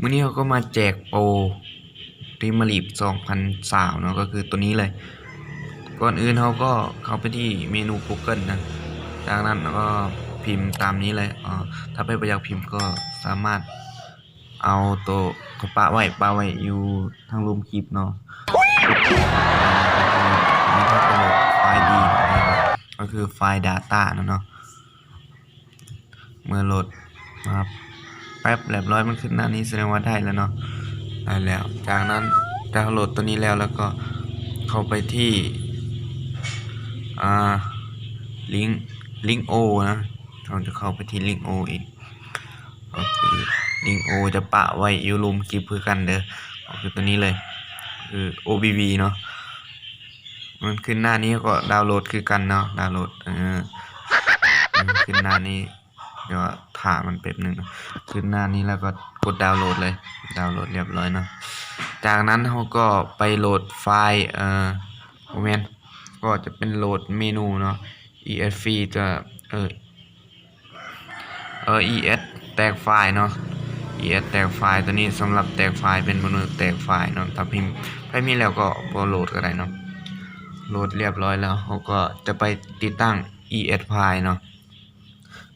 มื้อนี้เขาก็มาแจกโปรริมารีบ2000เนาะก็คือตัวนี้เลย ก่อนอื่นเขาก็เข้าไปที่เมนู Google นะ จากนั้นก็พิมพ์ตามนี้เลยอ่าถ้าไปประยักพิมพ์ก็สามารถเอาตัวเขาปะไว้ปะไว้อยู่ทางรูมคลิปเนาะนี่ก็เป็นไฟล์ดีก็คือไฟล์ Data นะเนาะ เมื่อโหลดนะครับ แป๊บเรียบร้อยมันขึ้นหน้านี้แสดงว่าได้แล้วเนาะได้แล้ว จากนั้นดาวน์โหลดตัวนี้แล้วแล้วก็เข้าไปที่อ่าลิงก์ลิงก์โอนะเราจะเข้าไปที่ลิงก์โออีกก็คือลิงก์โอจะปะไว้อยู่รูมคลิปคือกันเด้อก็คือตัวนี้เลยคือ OBB เนาะมันขึ้นหน้านี้ก็ดาวน์โหลดคือกันเนาะดาวน์โหลดเออขึ้นหน้านี้ เดี๋ยวถ่ามันแป๊บหนึ่งขึ้นหน้านี้แล้วก็กดดาวน์โหลดเลย ดาวน์โหลดเรียบร้อยเนาะจากนั้นเราก็ไปโหลดไฟล์เอ่อโมเมนต์ก็จะเป็นโหลดเมนูเนาะ esv จะเออเออ es แตกไฟล์เนาะ es แตกไฟล์ตัวนี้สำหรับแตกไฟล์เป็นเมนูแตกไฟล์เนาะถ้าพิมพ์ถ้ามีแล้วก็พอโหลดก็ได้เนาะโหลดเรียบร้อยแล้วเขาก็จะไปติดตั้ง es ไฟล์เนาะ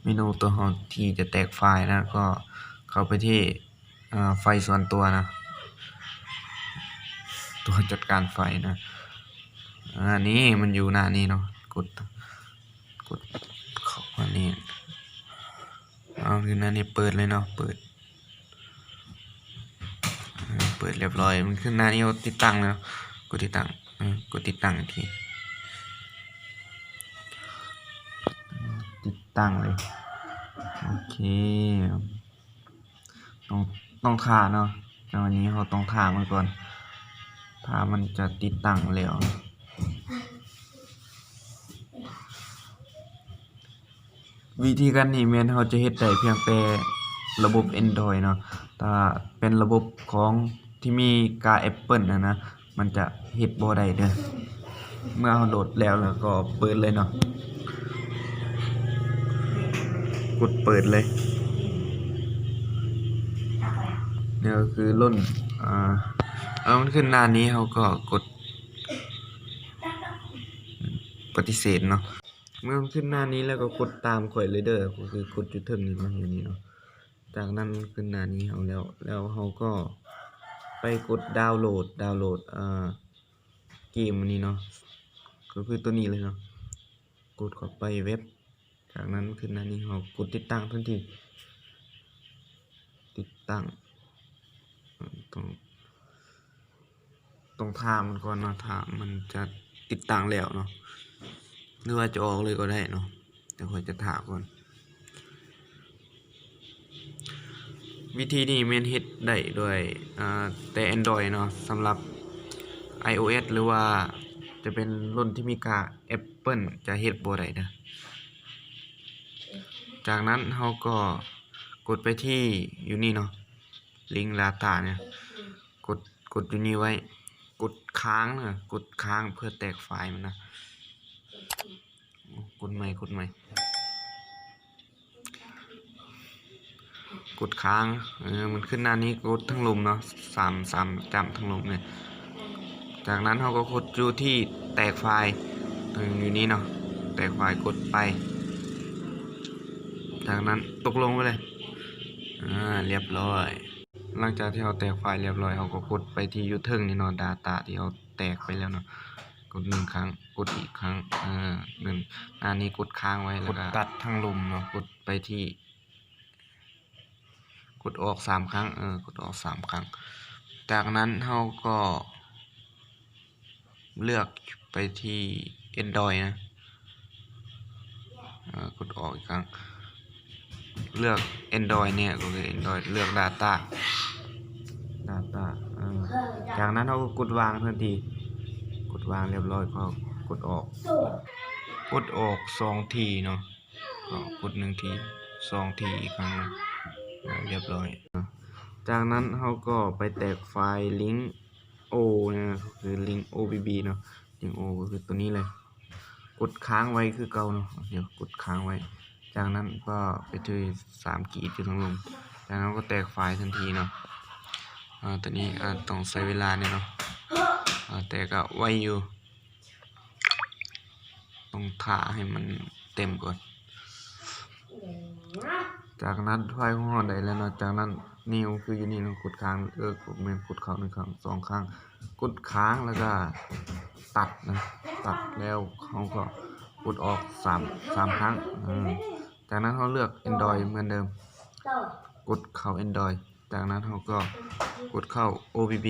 เมนูตัวที่จะแตกไฟล์นะก็เข้าไปที่ไฟส่วนตัวนะ ตัวจัดการไฟนะอันนี้มันอยู่หน้านี้เนาะกดกดเข้ามานี่เอาคือหน้านี้เปิดเลยเนาะเปิด เปิดเรียบร้อยมันขึ้นหน้านี้ติดตั้งแล้วกดติดตั้งอืมกดติดตั้งอีกที ติดตั้งเลย โอเค ต้องต้องทาเนาะแต่วันนี้เขาต้องทามันก่อนถ้ามันจะติดตั้งแล้ววิธีการนี้แมนเขาจะเฮ็ดได้เพียงแต่ระบบ Android เนาะถ้าเป็นระบบของที่มีกา Apple นะนะ มันจะเฮ็ดบ่ได้เด้อ เมื่อเราโหลดแล้วแล้วก็เปิดเลยเนาะ กดเปิดเลยเนี่ยก็คือล่นอ่าเอามันขึ้นหน้านี้เขาก็กดปฏิเสธเนาะเมื่อมันขึ้นหน้านี้แล้วก็กดตามข่อยเลยเด้อก็คือกดจุดเทิงนี่เนาอย่างนี้เนาะจากนั้นขึ้นหน้านี้เขาแล้ว แล้วเขาก็ไปกดดาวน์โหลดดาวน์โหลดอ่าเกมนี้เนาะก็คือตัวนี้เลยเนาะกดเข้าไปเว็บ จากนั้นขึ้นหน้านี้เรากดติดตั้งทันที ติดตั้งต้องต้องทามันก่อนเนาะทามันจะติดตั้งแล้วเนาะหรือว่าจะออกเลยก็ได้เนาะเดี๋ยวค่อยจะถาก่อน วิธีนี้แม่นเฮ็ดได้ด้วยอ่าแต่ Android เนาะสำหรับ iOS หรือว่าจะเป็นรุ่นที่มีกา Apple จะเฮ็ดบ่ได้เด้อ จากนั้นเราก็กดไปที่อยู่นี่เนาะลิงก์ Data เนี่ยกดกดอยู่นี่ไว้ กดค้างเนอะกดค้างเพื่อแตกไฟล์มันนะกดใหม่กดใหม่กดค้างเออมันขึ้นหน้านี้กดทั้งลมเนาะสามสามจำทั้งลมเนี่ยจากนั้นเราก็กดอยู่ที่แตกไฟล์อยู่นี้เนาะแตกไฟล์กดไป จากนั้นตกลงไปเลย อ่า เรียบร้อย หลังจากที่เราแตกไฟล์เรียบร้อยเราก็กดไปที่ยูเทิงนี่เนาะ Data ที่เราแตกไปแล้วเนาะ กดหนึ่งครั้ง กดอีกครั้งเอ่าหนึ่งหน้านี้กดค้างไว้แล้วก็ตัดทั้งลุมเนาะ กดไปที่ กดออกสามครั้ง เออ กดออกสามครั้ง จากนั้นเราก็ เลือกไปที่ Android นะเอ่อกดออกอีกครั้ง เลือก Android เนี่ยก็คือ Android เลือก Data Data จากนั้นเราก็กดวางทันที กดวางเรียบร้อยก็กดออก กดออกสองทีเนาะก็กดหนึ่งทีสองทีอีกครั้งนะเรียบร้อย จากนั้นเราก็ไปแตกไฟล์ลิงก์ O นะคือลิงก์ OBB เนาะลิงก์ O ก็คือตัวนี้เลย กดค้างไว้คือเก่าเนาะเดี๋ยวกดค้างไว้ จากนั้นก็ไปที่สามกีดอยู่ทางลงจากนั้นก็แตกไฟทันทีเนาะอ่าตัวนี้อาต้องใช้เวลาเนี่ยเนาะอ่าแต่ก็ไวอยู่ ต้องถ่าให้มันเต็มก่อน จากนั้นไฟของเราได้แล้วเนาะจากนั้นนิ้วคืออยู่นี่เนาะกดค้างเออกดแม่นกดเขาหนึ่งครั้งสองครั้งกดค้างแล้วก็ตัดนะตัดแล้วเขาก็กดออกสามสามครั้งอืม จากนั้นเขาเลือก Android เหมือนเดิม กดเข้า Android จากนั้นเขาก็กดเข้า OBB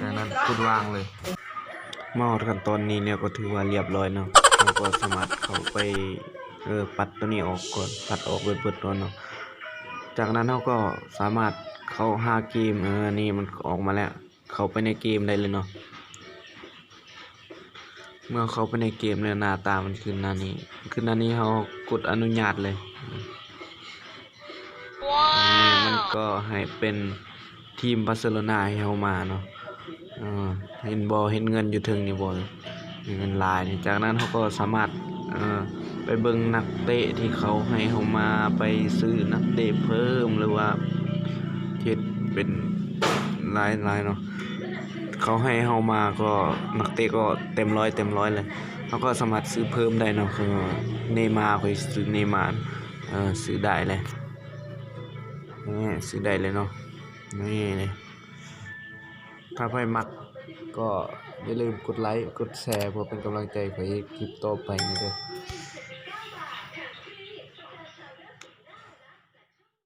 จากนั้นกดวางเลยมาฮอดขั้นตอนนี้เนี่ยก็ถือว่าเรียบร้อยเนาะเราก็สามารถเข้าไปเออปัดตัวนี้ออกก่อนปัดออกเบิดๆก่อนเนาะจากนั้นเราก็สามารถเข้าหาเกมเออนี่มันออกมาแล้ว เข้าไปในเกมได้เลยเนาะ เมื่อเขาไปในเกมเนี่ยหน้าตามันขึ้นหน้านี้ ขึ้นหน้านี้เขากดอนุญาตเลยนี่มันก็ให้เป็นทีมบาร์เซโลนาให้เฮามาเนาะเออเห็นบอเห็นเงินอยู่ถึงนี่บอเงินลายนี่จากนั้นเขาก็สามารถเออไปเบิ่งนักเตะที่เขาให้เฮามาไปซื้อนักเตะเพิ่มหรือว่าเฮ็ดเป็นลายลายเนาะ เขาให้เฮามาก็นักเตะก็เต็มร้อยเต็มร้อยเลยเขาก็สามารถซื้อเพิ่มได้เนาะคือเนมาร์ก็ซื้อเนมาเออซื้อได้เลยนี่ซื้อได้เลยเนาะนี่เลยถ้าใครมักก็อย่าลืมกดไลค์กดแชร์เพื่อเป็นกำลังใจไปคลิปต่อไปนี่เด้อ